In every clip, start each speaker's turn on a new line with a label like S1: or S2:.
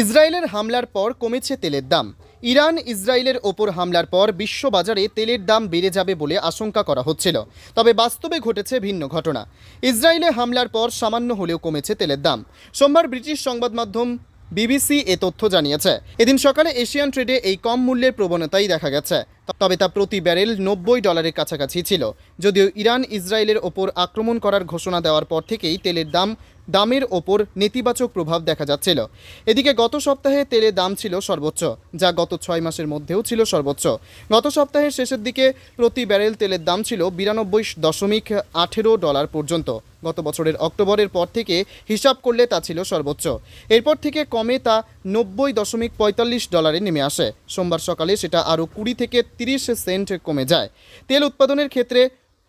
S1: ইসরায়েলের হামলার পর কমেছে তেলের দাম। ইরান ইসরায়েলের ওপর হামলার পর বিশ্ববাজারে তেলের দাম বেড়ে যাবে বলে আশঙ্কা করা হচ্ছিল। তবে বাস্তবে ঘটেছে ভিন্ন ঘটনা। ইসরায়েলে হামলার পর সামান্য হলেও কমেছে তেলের দাম। সোমবার ব্রিটিশ সংবাদ মাধ্যম বিবিসি এ তথ্য জানিয়েছে। এদিন সকালে এশিয়ান ট্রেডে এই কম মূল্যের প্রবণতাই দেখা গেছে। তবে তা প্রতি ব্যারেল নব্বই ডলারের কাছাকাছি ছিল। যদিও ইরান ইসরায়েলের ওপর আক্রমণ করার ঘোষণা দেওয়ার পর থেকেই তেলের দাম দামের ওপর নেতিবাচক প্রভাব দেখা যাচ্ছিল। এদিকে গত সপ্তাহে তেলের দাম ছিল সর্বোচ্চ, যা গত ছয় মাসের মধ্যেও ছিল সর্বোচ্চ। গত সপ্তাহের শেষের দিকে প্রতি ব্যারেল তেলের দাম ছিল বিরানব্বই দশমিক আঠেরো ডলার পর্যন্ত। গত বছরের অক্টোবরের পর থেকে হিসাব করলে তা ছিল সর্বোচ্চ। এরপর থেকে কমে তা নব্বই দশমিক পঁয়তাল্লিশ ডলারে নেমে আসে। সোমবার সকালে সেটা আরও কুড়ি থেকে তিরিশ সেন্ট কমে যায়। তেল উৎপাদনের ক্ষেত্রে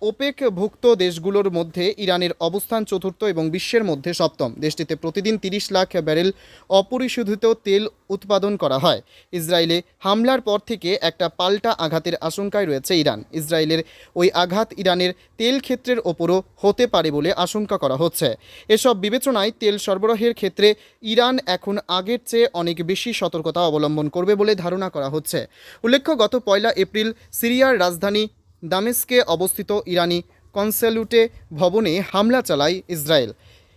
S1: ওপেক ভুক্ত দেশগুলোর মধ্যে ইরানের অবস্থান চতুর্থ এবং বিশ্বের মধ্যে সপ্তম। দেশটিতে প্রতিদিন তিরিশ লাখ ব্যারেল অপরিশোধিত তেল উৎপাদন করা হয়। ইসরায়েলে হামলার পর থেকে একটা পাল্টা আঘাতের আশঙ্কায় রয়েছে ইরান। ইসরায়েলের ওই আঘাত ইরানের তেল ক্ষেত্রের ওপরও হতে পারে বলে আশঙ্কা করা হচ্ছে। এসব বিবেচনায় তেল সরবরাহের ক্ষেত্রে ইরান এখন আগের চেয়ে অনেক বেশি সতর্কতা অবলম্বন করবে বলে ধারণা করা হচ্ছে। উল্লেখ্য, গত পয়লা এপ্রিল সিরিয়ার রাজধানী দামেস্কে অবস্থিত ইরানি কনসেলুটে ভবনে হামলা চালায় ইসরায়েল।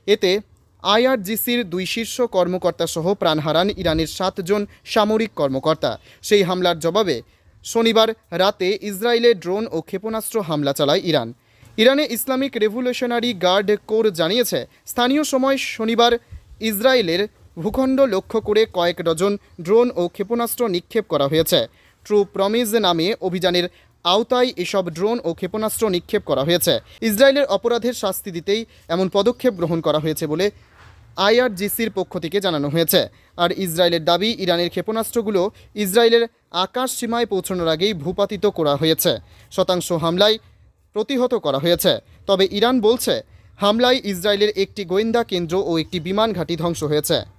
S1: এতে আইআরজিসির দুই শীর্ষ কর্মকর্তা সহ প্রাণ হারান ইরানের সাতজন সামরিক কর্মকর্তা। সেই হামলার জবাবে শনিবার রাতে ইসরায়েলে ড্রোন ও ক্ষেপণাস্ত্র হামলা চালায় ইরান। ইরানে ইসলামিক রেভলিউশনারি গার্ড কোর জানিয়েছে, স্থানীয় সময় শনিবার ইসরায়েলের ভূখণ্ড লক্ষ্য করে কয়েক ডজন ড্রোন ও ক্ষেপণাস্ত্র নিক্ষেপ করা হয়েছে। ট্রু প্রমিজ নামে অভিযানের আওতায় এসব ড্রোন ও ক্ষেপণাস্ত্র নিক্ষেপ করা হয়েছে। ইসরায়েলের অপরাধের শাস্তি দিতেই এমন পদক্ষেপ গ্রহণ করা হয়েছে বলে আইআরজিসির পক্ষ থেকে জানানো হয়েছে। আর ইসরায়েলের দাবি, ইরানের ক্ষেপণাস্ত্রগুলো ইসরায়েলের আকাশ সীমায় পৌঁছানোর আগেই ভূপাতিত করা হয়েছে। শতাংশ হামলায় প্রতিহত করা হয়েছে। তবে ইরান বলছে, হামলায় ইসরায়েলের একটি গোয়েন্দা কেন্দ্র ও একটি বিমান ঘাঁটি ধ্বংস হয়েছে।